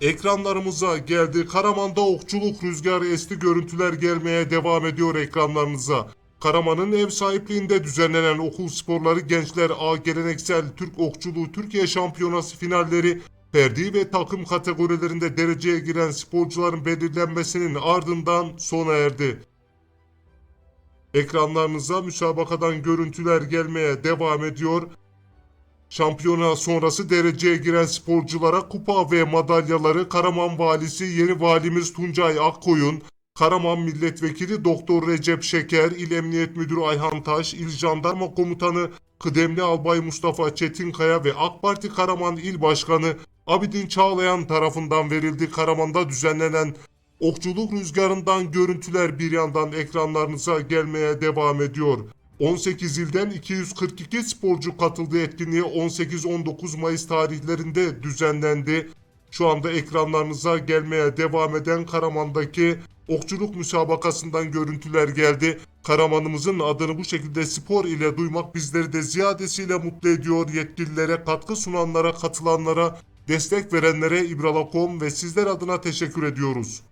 Ekranlarımıza geldi. Karaman'da okçuluk rüzgarı esti görüntüler gelmeye devam ediyor ekranlarınıza. Karaman'ın ev sahipliğinde düzenlenen okul sporları Gençler A Geleneksel Türk Okçuluğu Türkiye Şampiyonası finalleri ferdi ve takım kategorilerinde dereceye giren sporcuların belirlenmesinin ardından sona erdi. Ekranlarınıza müsabakadan görüntüler gelmeye devam ediyor. Şampiyona sonrası dereceye giren sporculara kupa ve madalyaları Karaman Valisi Yeni Valimiz Tuncay Akkoyun, Karaman Milletvekili Doktor Recep Şeker, İl Emniyet Müdürü Ayhan Taş, İl Jandarma Komutanı Kıdemli Albay Mustafa Çetinkaya ve AK Parti Karaman İl Başkanı Abidin Çağlayan tarafından verildi. Karaman'da düzenlenen okçuluk rüzgarından görüntüler bir yandan ekranlarınıza gelmeye devam ediyor. 18 ilden 242 sporcu katıldığı etkinliğe 18-19 Mayıs tarihlerinde düzenlendi. Şu anda ekranlarınıza gelmeye devam eden Karaman'daki okçuluk müsabakasından görüntüler geldi. Karaman'ımızın adını bu şekilde spor ile duymak bizleri de ziyadesiyle mutlu ediyor. Yetkililere, katkı sunanlara, katılanlara, destek verenlere İbrala.com ve sizler adına teşekkür ediyoruz.